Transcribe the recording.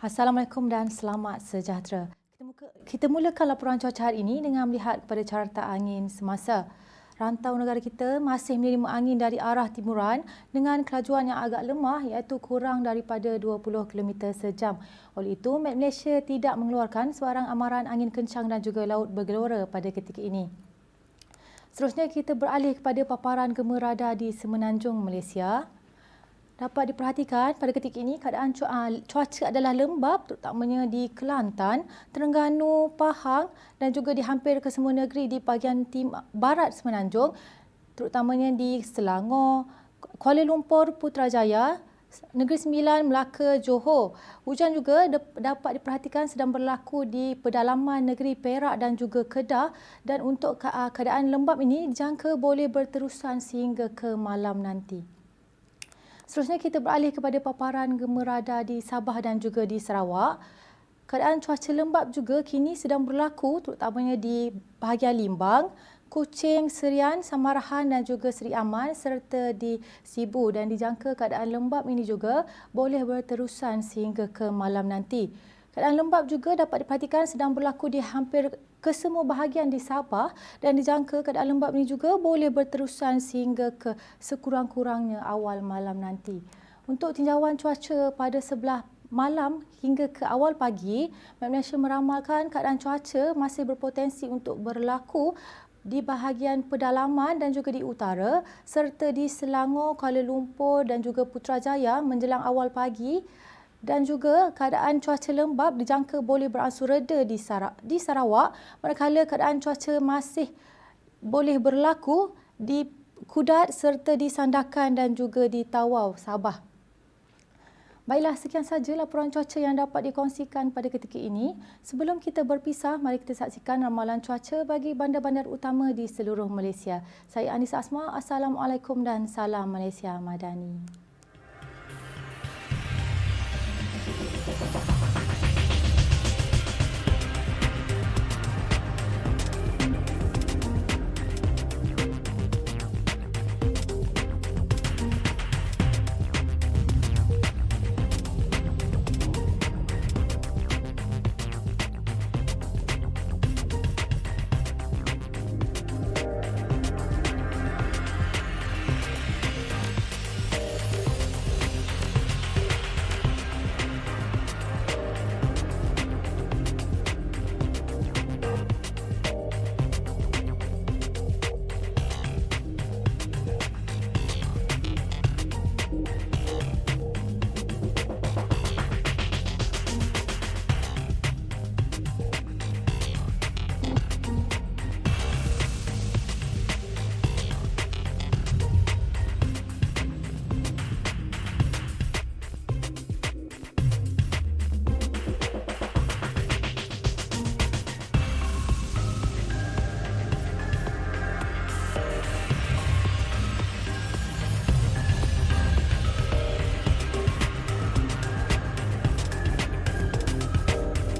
Assalamualaikum dan selamat sejahtera. Kita, muka, kita mulakan laporan cuaca hari ini dengan melihat kepada carta angin semasa. Rantau negara kita masih menerima angin dari arah timuran dengan kelajuan yang agak lemah iaitu kurang daripada 20 km sejam. Oleh itu, Met Malaysia tidak mengeluarkan sebarang amaran angin kencang dan juga laut bergelora pada ketika ini. Seterusnya kita beralih kepada paparan gemerada di Semenanjung Malaysia dapat diperhatikan pada ketika ini keadaan ah, cuaca adalah lembap terutamanya di Kelantan, Terengganu, Pahang dan juga di hampir ke semua negeri di bahagian tim barat Semenanjung terutamanya di Selangor, Kuala Lumpur, Putrajaya, Negeri Sembilan, Melaka, Johor. Hujan juga dapat diperhatikan sedang berlaku di pedalaman negeri Perak dan juga Kedah dan untuk ah, keadaan lembap ini dijangka boleh berterusan sehingga ke malam nanti. Seterusnya kita beralih kepada paparan gemerada di Sabah dan juga di Sarawak. Keadaan cuaca lembap juga kini sedang berlaku terutamanya di bahagian Limbang, Kuching, Serian, Samarahan dan juga Seri Aman serta di Sibu dan dijangka keadaan lembap ini juga boleh berterusan sehingga ke malam nanti. Keadaan lembap juga dapat diperhatikan sedang berlaku di hampir ke semua bahagian di Sabah dan dijangka keadaan lembap ini juga boleh berterusan sehingga ke sekurang-kurangnya awal malam nanti. Untuk tinjauan cuaca pada sebelah malam hingga ke awal pagi, Malaysia meramalkan keadaan cuaca masih berpotensi untuk berlaku di bahagian pedalaman dan juga di utara serta di Selangor, Kuala Lumpur dan juga Putrajaya menjelang awal pagi dan juga keadaan cuaca lembap dijangka boleh beransur reda di Sarawak, di Sarawak manakala keadaan cuaca masih boleh berlaku di Kudat serta di Sandakan dan juga di Tawau, Sabah. Baiklah, sekian saja laporan cuaca yang dapat dikongsikan pada ketika ini. Sebelum kita berpisah, mari kita saksikan ramalan cuaca bagi bandar-bandar utama di seluruh Malaysia. Saya Anissa Asma, Assalamualaikum dan salam Malaysia Madani.